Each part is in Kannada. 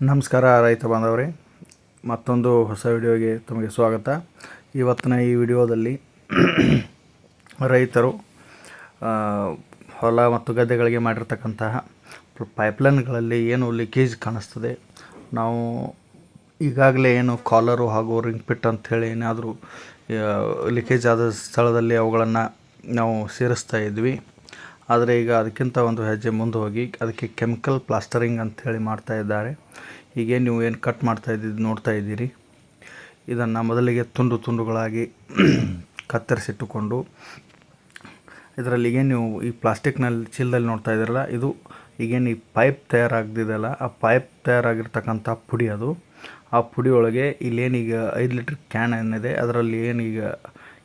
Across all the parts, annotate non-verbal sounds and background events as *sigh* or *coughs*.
ನಮಸ್ಕಾರ ರೈತ ಬಾಂಧವರೇ. ಮತ್ತೊಂದು ಹೊಸ ವಿಡಿಯೋಗೆ ತಮಗೆ ಸ್ವಾಗತ. ಇವತ್ತಿನ ಈ ವಿಡಿಯೋದಲ್ಲಿ *clears throat* ರೈತರು ಹೊಲ ಮತ್ತು ಗದ್ದೆಗಳಿಗೆ ಮಾಡಿರ್ತಕ್ಕಂತಹ ಪೈಪ್ಲೈನ್ಗಳಲ್ಲಿ ಏನು ಲೀಕೇಜ್ ಕಾಣಿಸ್ತದೆ. ನಾವು ಈಗಾಗಲೇ ಏನು ಕಾಲರು ಹಾಗೂ ರಿಂಗ್ ಪಿಟ್ ಅಂಥೇಳಿ ಏನಾದರೂ ಲೀಕೇಜ್ ಆದ ಸ್ಥಳದಲ್ಲಿ ಅವುಗಳನ್ನು ನಾವು ಸೇರಿಸ್ತಾ ಇದ್ವಿ. ಆದರೆ ಈಗ ಅದಕ್ಕಿಂತ ಒಂದು ಹೆಜ್ಜೆ ಮುಂದೆ ಹೋಗಿ ಅದಕ್ಕೆ ಕೆಮಿಕಲ್ ಪ್ಲಾಸ್ಟರಿಂಗ್ ಮಾಡ್ತಾ ಇದ್ದಾರೆ. ಹೀಗೆ ನೀವು ಏನು ಕಟ್ ಮಾಡ್ತಾ ಇದ್ದಿದ್ದು ನೋಡ್ತಾ ಇದ್ದೀರಿ. ಇದನ್ನು ಮೊದಲಿಗೆ ತುಂಡು ತುಂಡುಗಳಾಗಿ *clears throat* ಕತ್ತರಿಸಿಟ್ಟುಕೊಂಡು ಇದರಲ್ಲಿ ಈಗೇನು ನೀವು ಈ ಪ್ಲಾಸ್ಟಿಕ್ನಲ್ಲಿ ಚೀಲದಲ್ಲಿ ನೋಡ್ತಾ ಇದ್ದೀರಲ್ಲ, ಇದು ಈಗೇನು ಈ ಪೈಪ್ ತಯಾರಾಗ್ದಿದೆಯಲ್ಲ, ಆ ಪೈಪ್ ತಯಾರಾಗಿರ್ತಕ್ಕಂಥ ಪುಡಿ ಅದು. ಆ ಪುಡಿಯೊಳಗೆ ಇಲ್ಲೇನೀಗ ಐದು ಲೀಟ್ರ್ ಕ್ಯಾನ್ ಏನಿದೆ, ಅದರಲ್ಲಿ ಏನೀಗ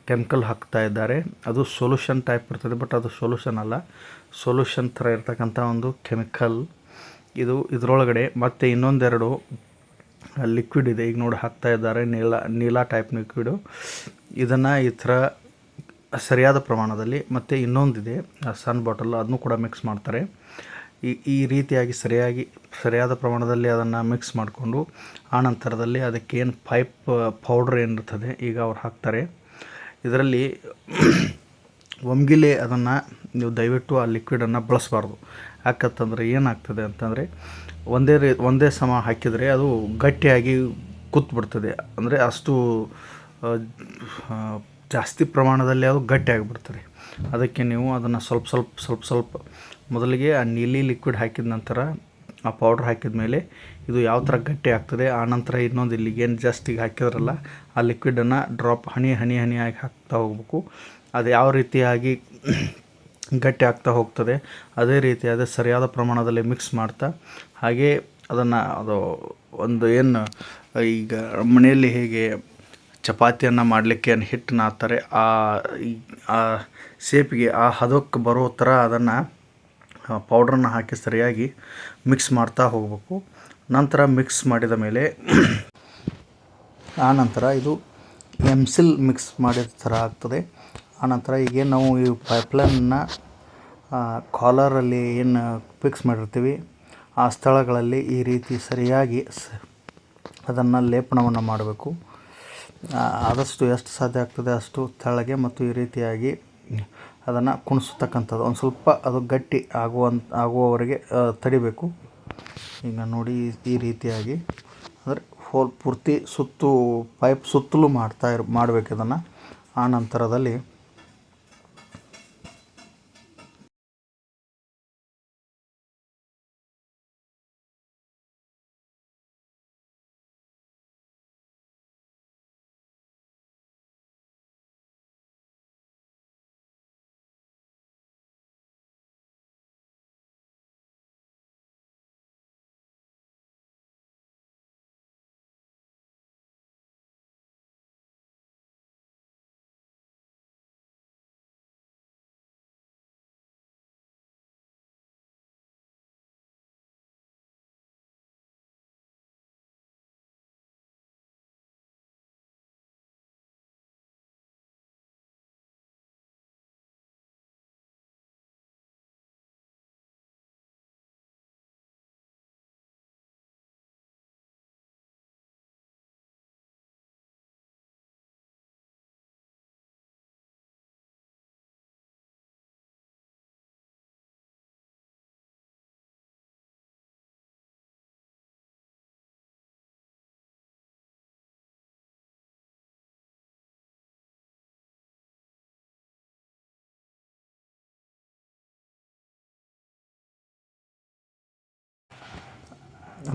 ಕೆಮಿಕಲ್ ಹಾಕ್ತಾ ಇದ್ದಾರೆ. ಅದು ಸೊಲ್ಯೂಷನ್ ಟೈಪ್ ಇರ್ತದೆ ಬಟ್ ಅದು ಸೊಲ್ಯೂಷನ್ ಅಲ್ಲ. ಸೊಲ್ಯೂಷನ್ ಥರ ಇರ್ತಕ್ಕಂಥ ಒಂದು ಕೆಮಿಕಲ್ ಇದು ಇದರೊಳಗಡೆ. ಮತ್ತು ಇನ್ನೊಂದೆರಡು ಲಿಕ್ವಿಡ್ ಇದೆ. ಈಗ ನೋಡಿ ಹಾಕ್ತಾ ಇದ್ದಾರೆ, ನೀಲ, ನೀಲಾ ಟೈಪ್ ಲಿಕ್ವಿಡು ಇದನ್ನು ಈ ಥರ ಸರಿಯಾದ ಪ್ರಮಾಣದಲ್ಲಿ, ಮತ್ತು ಇನ್ನೊಂದಿದೆ ಸನ್ ಬಾಟಲ್ ಅದನ್ನು ಕೂಡ ಮಿಕ್ಸ್ ಮಾಡ್ತಾರೆ. ಈ ಈ ರೀತಿಯಾಗಿ ಸರಿಯಾಗಿ, ಸರಿಯಾದ ಪ್ರಮಾಣದಲ್ಲಿ ಅದನ್ನು ಮಿಕ್ಸ್ ಮಾಡಿಕೊಂಡು, ಆ ನಂತರದಲ್ಲಿ ಅದಕ್ಕೆ ಏನು ಪೈಪ್ ಪೌಡ್ರ್ ಏನಿರ್ತದೆ, ಈಗ ಅವ್ರು ಹಾಕ್ತಾರೆ. ಇದರಲ್ಲಿ *coughs* ಒಮ್ಗಿಲೆ ಅದನ್ನು ನೀವು ದಯವಿಟ್ಟು ಆ ಲಿಕ್ವಿಡನ್ನು ಬಳಸಬಾರ್ದು. ಯಾಕಂತಂದರೆ ಏನಾಗ್ತದೆ ಅಂತಂದರೆ ಒಂದೇ ರೀ, ಒಂದೇ ಸಮ ಹಾಕಿದರೆ ಅದು ಗಟ್ಟಿಯಾಗಿ ಕೂತ್ಬಿಡ್ತದೆ. ಅಂದರೆ ಅಷ್ಟು ಜಾಸ್ತಿ ಪ್ರಮಾಣದಲ್ಲಿ ಅದು ಗಟ್ಟಿಯಾಗಿಬಿಡ್ತದೆ. ಅದಕ್ಕೆ ನೀವು ಅದನ್ನು ಸ್ವಲ್ಪ ಸ್ವಲ್ಪ ಸ್ವಲ್ಪ ಸ್ವಲ್ಪ ಮೊದಲಿಗೆ ಆ ನೀಲಿ ಲಿಕ್ವಿಡ್ ಹಾಕಿದ ನಂತರ ಆ ಪೌಡ್ರ್ ಹಾಕಿದ ಮೇಲೆ ಇದು ಯಾವ ಥರ ಗಟ್ಟಿ ಆಗ್ತದೆ? ಆ ನಂತರ ಇನ್ನೊಂದು ಇಲ್ಲಿಗೇನು ಜಸ್ಟ್ ಈಗ ಹಾಕಿದ್ರಲ್ಲ, ಆ ಲಿಕ್ವಿಡನ್ನು ಡ್ರಾಪ್ ಹನಿ ಹನಿ ಹನಿಯಾಗಿ ಹಾಕ್ತಾ ಹೋಗ್ಬೇಕು. ಅದು ಯಾವ ರೀತಿಯಾಗಿ ಗಟ್ಟಿ ಆಗ್ತಾ ಹೋಗ್ತದೆ, ಅದೇ ರೀತಿಯಾದ ಸರಿಯಾದ ಪ್ರಮಾಣದಲ್ಲಿ ಮಿಕ್ಸ್ ಮಾಡ್ತಾ, ಹಾಗೆ ಅದನ್ನು ಅದು ಒಂದು ಏನು, ಈಗ ಮನೆಯಲ್ಲಿ ಹೇಗೆ ಚಪಾತಿಯನ್ನು ಮಾಡಲಿಕ್ಕೆ ಏನು ಹಿಟ್ಟು ನಾತಾರೆ ಆ ಆ ಸೇಪಿಗೆ ಆ ಹದಕ್ಕೆ ಬರೋ ಥರ ಅದನ್ನು ಪೌಡ್ರನ್ನ ಹಾಕಿ ಸರಿಯಾಗಿ ಮಿಕ್ಸ್ ಮಾಡ್ತಾ ಹೋಗಬೇಕು. ನಂತರ ಮಿಕ್ಸ್ ಮಾಡಿದ ಮೇಲೆ ಆನಂತರ ನಂತರ ಇದು ಎಮ್ಸಿಲ್ ಮಿಕ್ಸ್ ಮಾಡಿದ ಥರ ಆಗ್ತದೆ. ಆನಂತರ ಈಗೇನು ನಾವು ಈ ಪೈಪ್ಲೈನ್ನ ಕಾಲರಲ್ಲಿ ಏನು ಫಿಕ್ಸ್ ಮಾಡಿರ್ತೀವಿ, ಆ ಸ್ಥಳಗಳಲ್ಲಿ ಈ ರೀತಿ ಸರಿಯಾಗಿ ಅದನ್ನು ಲೇಪನವನ್ನು ಮಾಡಬೇಕು. ಆದಷ್ಟು ಎಷ್ಟು ಸಾಧ್ಯ ಆಗ್ತದೆ ಅಷ್ಟು ತೆಳಗೆ ಮತ್ತು ಈ ರೀತಿಯಾಗಿ ಅದನ್ನು ಕುಣಿಸ್ತಕ್ಕಂಥದ್ದು. ಒಂದು ಸ್ವಲ್ಪ ಅದು ಗಟ್ಟಿ ಆಗುವಂತ, ಆಗುವವರೆಗೆ ತಡಿಬೇಕು. ಈಗ ನೋಡಿ ಈ- ರೀತಿಯಾಗಿ ಅಂದರೆ ಹೋಲ್ ಪೂರ್ತಿ ಸುತ್ತು ಪೈಪ್ ಸುತ್ತಲೂ ಮಾಡ್ತಾ ಇರ್ ಮಾಡ್ಬೇಕು ಇದನ್ನು. ಆ ನಂತರದಲ್ಲಿ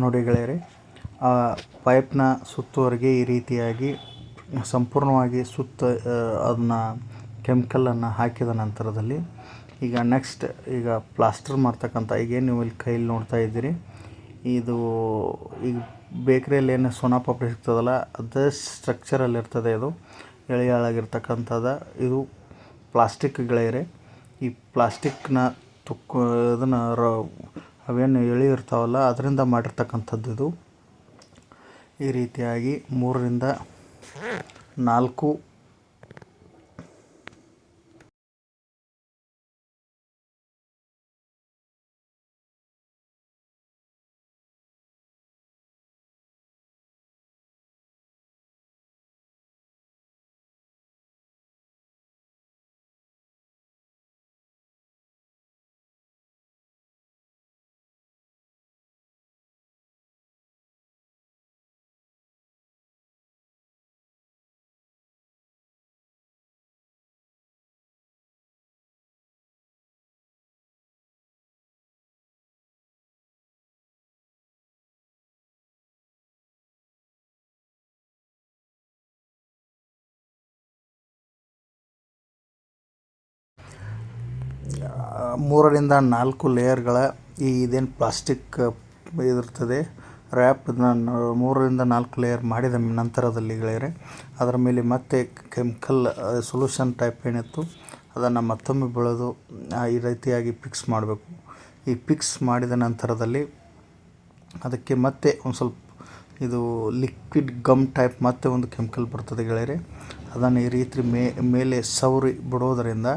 ನೋಡಿ ಗೆಳೆಯರೆ, ಆ ಪೈಪ್ನ ಸುತ್ತುವರೆಗೆ ಈ ರೀತಿಯಾಗಿ ಸಂಪೂರ್ಣವಾಗಿ ಸುತ್ತ ಅದನ್ನ ಕೆಮಿಕಲನ್ನು ಹಾಕಿದ ನಂತರದಲ್ಲಿ ಈಗ ನೆಕ್ಸ್ಟ್ ಈಗ ಪ್ಲಾಸ್ಟರ್ ಮಾಡ್ತಕ್ಕಂಥ, ಈಗ ನೀವು ಇಲ್ಲಿ ಕೈಯಲ್ಲಿ ನೋಡ್ತಾ ಇದ್ದೀರಿ, ಇದು ಈಗ ಬೇಕ್ರಿಯಲ್ಲಿ ಏನು ಸೋನಾ ಪಾಪಡಿ ಸಿಗ್ತದಲ್ಲ, ಅದೇ ಸ್ಟ್ರಕ್ಚರಲ್ಲಿ ಇರ್ತದೆ ಇದು. ಎಳೆಯಾಳಾಗಿರ್ತಕ್ಕಂಥದ್ದು ಇದು ಪ್ಲಾಸ್ಟಿಕ್ ಗೆಳೆಯರೆ. ಈ ಪ್ಲಾಸ್ಟಿಕ್ನ ತುಕ್ಕು, ಇದನ್ನು ರ ಅವೇನು ಎಳೆ ಇರ್ತಾವಲ್ಲ ಅದರಿಂದ ಮಾಡಿರ್ತಕ್ಕಂಥದ್ದು ಇದು. ಈ ರೀತಿಯಾಗಿ ಮೂರರಿಂದ ನಾಲ್ಕು ಮೂರರಿಂದ ನಾಲ್ಕು ಲೇಯರ್ಗಳ ಈ ಇದೇನು ಪ್ಲಾಸ್ಟಿಕ್ ಇದಿರ್ತದೆ. ರ್ಯಾಪ್ ಇದನ್ನ ಮೂರರಿಂದ ನಾಲ್ಕು ಲೇಯರ್ ಮಾಡಿದ ನಂತರದಲ್ಲಿ ಗೆಳೆಯರೆ ಅದರ ಮೇಲೆ ಮತ್ತೆ ಕೆಮಿಕಲ್ ಸೊಲ್ಯೂಷನ್ ಟೈಪ್ ಏನಿತ್ತು, ಅದನ್ನು ಮತ್ತೊಮ್ಮೆ ಬೆಳೆದು ಈ ರೀತಿಯಾಗಿ ಫಿಕ್ಸ್ ಮಾಡಬೇಕು. ಈ ಫಿಕ್ಸ್ ಮಾಡಿದ ನಂತರದಲ್ಲಿ ಅದಕ್ಕೆ ಮತ್ತೆ ಒಂದು ಸ್ವಲ್ಪ ಇದು ಲಿಕ್ವಿಡ್ ಗಮ್ ಟೈಪ್ ಮತ್ತೆ ಒಂದು ಕೆಮಿಕಲ್ ಬರ್ತದೆ ಗೆಳೆಯರೆ ಅದನ್ನು ಈ ರೀತಿ ಮೇ, ಮೇಲೆ ಸವರಿ ಬಿಡೋದರಿಂದ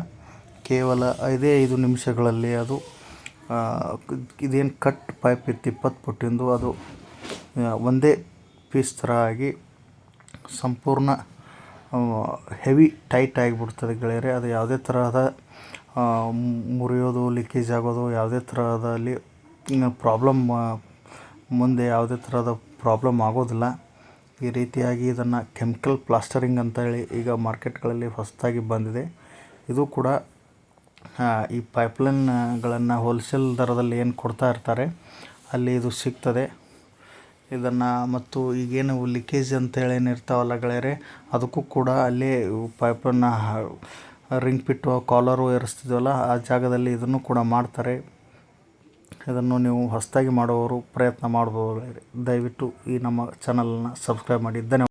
ಕೇವಲ ಐದೇ ಐದು ನಿಮಿಷಗಳಲ್ಲಿ ಅದು ಇದೇನು ಕಟ್ ಪೈಪ್ ಇತ್ತು, ಇಪ್ಪತ್ತು ಪುಟ್ಟಿಂದು ಅದು ಒಂದೇ ಪೀಸ್ ಥರ ಆಗಿ ಸಂಪೂರ್ಣ ಹೆವಿ ಟೈಟ್ ಆಗಿಬಿಡ್ತದೆ ಗೆಳೆಯರೆ. ಅದು ಯಾವುದೇ ತರಹದ ಮುರಿಯೋದು ಲೀಕೇಜ್ ಆಗೋದು, ಯಾವುದೇ ತರಹದಲ್ಲಿ ಪ್ರಾಬ್ಲಮ್ ಮುಂದೆ ಯಾವುದೇ ಥರದ ಪ್ರಾಬ್ಲಮ್ ಆಗೋದಿಲ್ಲ. ಈ ರೀತಿಯಾಗಿ ಇದನ್ನು ಕೆಮಿಕಲ್ ಪ್ಲಾಸ್ಟರಿಂಗ್ ಅಂತ ಹೇಳಿ ಈಗ ಮಾರ್ಕೆಟ್ಗಳಲ್ಲಿ ಹೊಸದಾಗಿ ಬಂದಿದೆ. ಇದು ಕೂಡ ಈ ಪೈಪ್ಲೈನ್ಗಳನ್ನು ಹೋಲ್ಸೇಲ್ ದರದಲ್ಲಿ ಏನು ಕೊಡ್ತಾ ಇರ್ತಾರೆ, ಅಲ್ಲಿ ಇದು ಸಿಗ್ತದೆ. ಇದನ್ನು ಮತ್ತು ಈಗೇನು ಲೀಕೇಜ್ ಅಂತೇಳಿ ಏನು ಇರ್ತಾವಲ್ಲ ಗೆಳೆಯರೆ, ಅದಕ್ಕೂ ಕೂಡ ಅಲ್ಲಿ ಪೈಪನ್ನು ರಿಂಗ್ ಪಿಟ್ಟು ಕಾಲರು ಏರಿಸ್ತಿದ್ವಲ್ಲ, ಆ ಜಾಗದಲ್ಲಿ ಇದನ್ನು ಕೂಡ ಮಾಡ್ತಾರೆ. ಇದನ್ನು ನೀವು ಹೊಸದಾಗಿ ಮಾಡುವವರು ಪ್ರಯತ್ನ ಮಾಡ್ಬೋದು. ದಯವಿಟ್ಟು ಈ ನಮ್ಮ ಚಾನಲನ್ನು ಸಬ್ಸ್ಕ್ರೈಬ್ ಮಾಡಿ. ಧನ್ಯವಾದ.